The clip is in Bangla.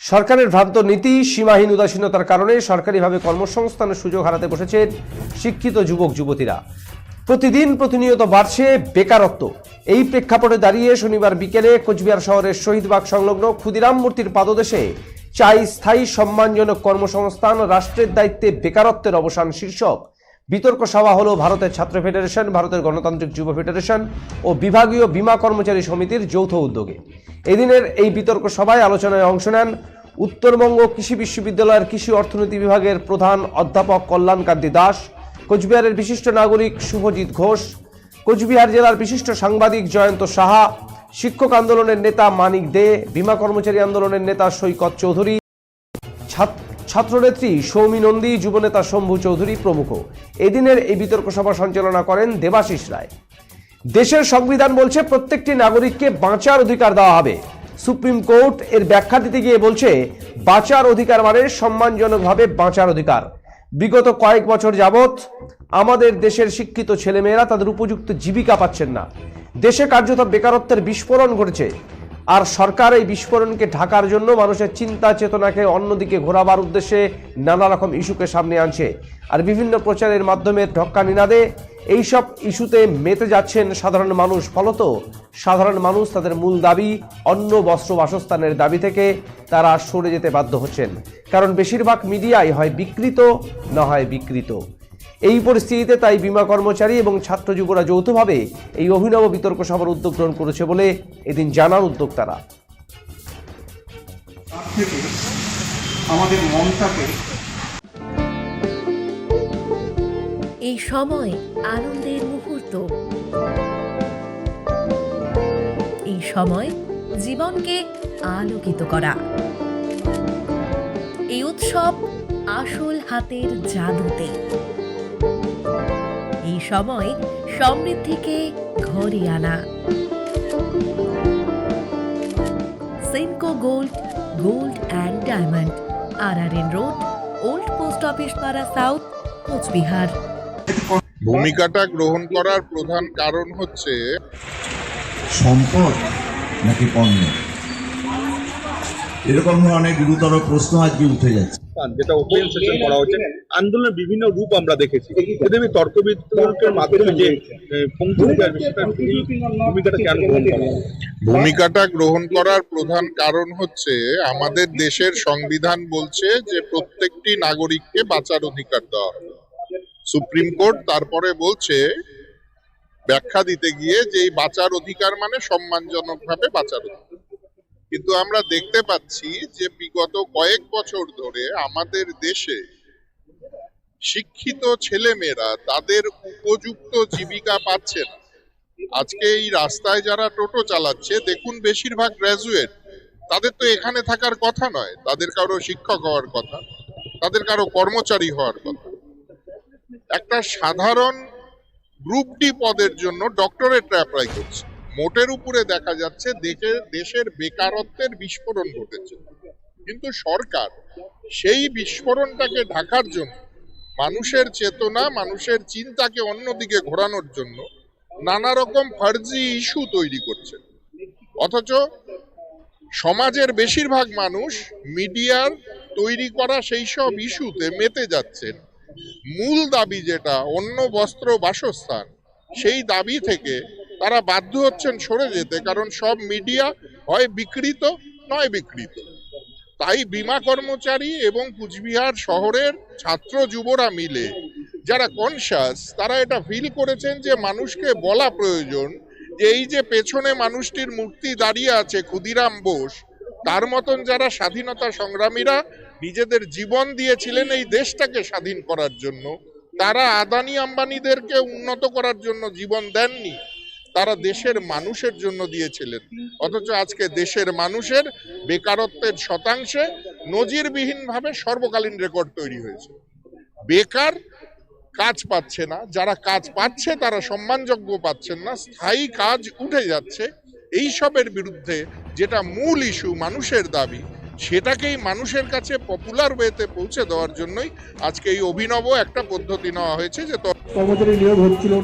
সরকারের ভ্রান্ত নীতি, সীমাহীন উদাসীনতার কারণে সরকারিভাবে কর্মসংস্থানের সুযোগ হারাতে বসেছেন শিক্ষিত যুবক, যুবতীরা। প্রতিদিন প্রতিনিয়ত বাড়ছে বেকারত্ব। এই প্রেক্ষাপটে দাঁড়িয়ে শনিবার বিকেলে কোচবিহার শহরের শহীদবাগ সংলগ্ন ক্ষুদিরাম মূর্তির পাদদেশে চাই স্থায়ী সম্মানজনক কর্মসংস্থান, রাষ্ট্রের দায়িত্বে বেকারত্বের অবসান শীর্ষক। বিতর্ক সভা হলো ভারতের ছাত্র ফেডারেশন, ভারতের গণতান্ত্রিক যুব ফেডারেশন ও বিভাগীয় বীমা কর্মচারী সমিতির যৌথ উদ্যোগে। এদিনের এই বিতর্ক সভায় আলোচনায় অংশ নেন উত্তরবঙ্গ কৃষি বিশ্ববিদ্যালয়ের কৃষি অর্থনীতি বিভাগের প্রধান অধ্যাপক কল্যাণকান্তি দাস, কোচবিহারের বিশিষ্ট নাগরিক শুভজিৎ ঘোষ, কোচবিহার জেলার বিশিষ্ট সাংবাদিক জয়ন্ত সাহা, শিক্ষক আন্দোলনের নেতা মানিক দে, বীমা কর্মচারী আন্দোলনের নেতা সৈকত চৌধুরী ছাত- ছাত্রনেত্রী সৌমি নন্দী, যুবনেতা শম্ভু চৌধুরী প্রমুখ। এদিনের এই বিতর্ক সভা সঞ্চালনা করেন দেবাশিস রায়। দেশের সংবিধান বলছে প্রত্যেকটি নাগরিককে বাঁচার অধিকার দেওয়া হবে। সুপ্রিম কোর্ট এর ব্যাখ্যা দিতে গিয়ে বলছে, বাঁচার অধিকার মানে সম্মানজনকভাবে বাঁচার অধিকার। বিগত কয়েক বছর যাবৎ আমাদের দেশের শিক্ষিত ছেলেমেয়েরা তাদের উপযুক্ত জীবিকা পাচ্ছেন না। দেশে কার্যত বেকারত্বের বিস্ফোরণ ঘটেছে। আর সরকার এই বিস্ফোরণকে ঢাকার জন্য মানুষের চিন্তা চেতনাকে অন্যদিকে ঘোরাবার উদ্দেশ্যে নানা রকম ইস্যুকে সামনে আনছে। আর বিভিন্ন প্রচারের মাধ্যমে ঢক্কা নিনাদে এইসব ইস্যুতে মেতে যাচ্ছেন সাধারণ মানুষ। ফলত সাধারণ মানুষ তাদের মূল দাবি, অন্য বস্ত্র বাসস্থানের দাবি থেকে তারা সরে যেতে বাধ্য হচ্ছেন। কারণ বেশিরভাগ মিডিয়াই হয় বিকৃত, না হয় বিকৃত। এই পরিস্থিতিতে তাই বীমা কর্মচারী এবং ছাত্র যুবরা যৌথভাবে এই অভিনব বিতর্ক সভার উদ্যোগ গ্রহণ করেছে বলে এদিন জানান উদ্যোক্তারা। তার আমাদের মনটাকে এই সময় আনন্দের মুহূর্ত। এই সময় জীবনকে আলোকিত করা। এই উৎসব আসল হাতের জাদুতে। এই সময় সমৃদ্ধিকে ঘরে আনা। Senco gold gold and diamond R R N road old post office পাড়া সাউথ কোচবিহার ভূমিকাটা গ্রহণ করার প্রধান কারণ হচ্ছে সম্পদ নাকি পণ্য? এরকম ধরনের গুরুতর প্রশ্ন আজকে উঠে যাচ্ছে। যেটা ওপেন সেশন করা হচ্ছে আন্দোলনের বিভিন্ন রূপ আমরা দেখেছি। যদি আমি তর্ক বিতর্কের মাধ্যমে যে ভূমিকাটা কেন গ্রহণ করা? ভূমিকাটা গ্রহণ করার প্রধান কারণ হচ্ছে আমাদের দেশের সংবিধান বলছে যে প্রত্যেকটি নাগরিককে বাঁচার অধিকার দেওয়া হবে। সুপ্রিম কোর্ট তারপরে বলছে ব্যাখ্যা দিতে গিয়ে যে এই বাঁচার অধিকার মানে সম্মানজনকভাবে বাঁচার অধিকার। কিন্তু আমরা দেখতে পাচ্ছি যে বিগত কয়েক বছর ধরে আমাদের দেশে শিক্ষিত ছেলেমেয়েরা তাদের উপযুক্ত জীবিকা পাচ্ছে না। আজকে এই রাস্তায় যারা টোটো চালাচ্ছে, দেখুন বেশিরভাগ গ্র্যাজুয়েট তাদের তো এখানে থাকার কথা নয়, তাদের কারও শিক্ষক হওয়ার কথা, তাদের কারও কর্মচারী হওয়ার কথা। একটা সাধারণ গ্রুপ ডি পদের জন্য ডক্টরেট অ্যাপ্লাই করছে। মোটের উপরে দেখা যাচ্ছে দেখে দেশের বেকারত্বের বিস্ফোরণ ঘটেছে। কিন্তু সরকার সেই বিস্ফোরণটাকে ঢাকার জন্য, মানুষের চেতনা, মানুষের চিন্তাকে অন্যদিকে ঘোরানোর জন্য নানা রকম ফার্জি ইস্যু তৈরি করছে। অথচ সমাজের বেশিরভাগ মানুষ মিডিয়ার তৈরি করা সেই সব ইস্যুতে মেতে যাচ্ছেন। মূল দাবি যেটা, অন্য বস্ত্র বাসস্থান, সেই দাবি থেকে তারা বাধ্য হচ্ছেন সরে যেতে, কারণ সব মিডিয়া হয় বিকৃত, নয় বিকৃত। তাই বীমা কর্মচারী এবং কুচবিহার শহরের ছাত্র যুবরা মিলে যারা কনসাস তারা এটা ফিল করেছেন যে মানুষকে বলা প্রয়োজন যে এই যে পেছনে মানুষটির মূর্তি দাঁড়িয়ে আছে ক্ষুদিরাম বোস, তার মতন যারা স্বাধীনতা সংগ্রামীরা নিজেদের জীবন দিয়েছিলেন এই দেশটাকে স্বাধীন করার জন্য, তারা আদানি আম্বানিদেরকে উন্নত করার জন্য জীবন দেননি। তারা দেশের মানুষের জন্য দিয়েছিলেন। অথচ আজকে দেশের মানুষের বেকারত্বের শতাংশে নজিরবিহীনভাবে সর্বকালীন রেকর্ড তৈরি হয়েছে। বেকার কাজ পাচ্ছে না, যারা কাজ পাচ্ছে তারা সম্মানযোগ্য পাচ্ছেন না, স্থায়ী কাজ উঠে যাচ্ছে। এইসবের বিরুদ্ধে যেটা মূল ইস্যু মানুষের দাবি, সেটাকেই মানুষের কাছে পপুলার ওয়েতে পৌঁছে দেওয়ার জন্যই আজকে এই অভিনব একটা পদ্ধতি নেওয়া হয়েছে যে কর্মচারী নিয়োগ হচ্ছিল।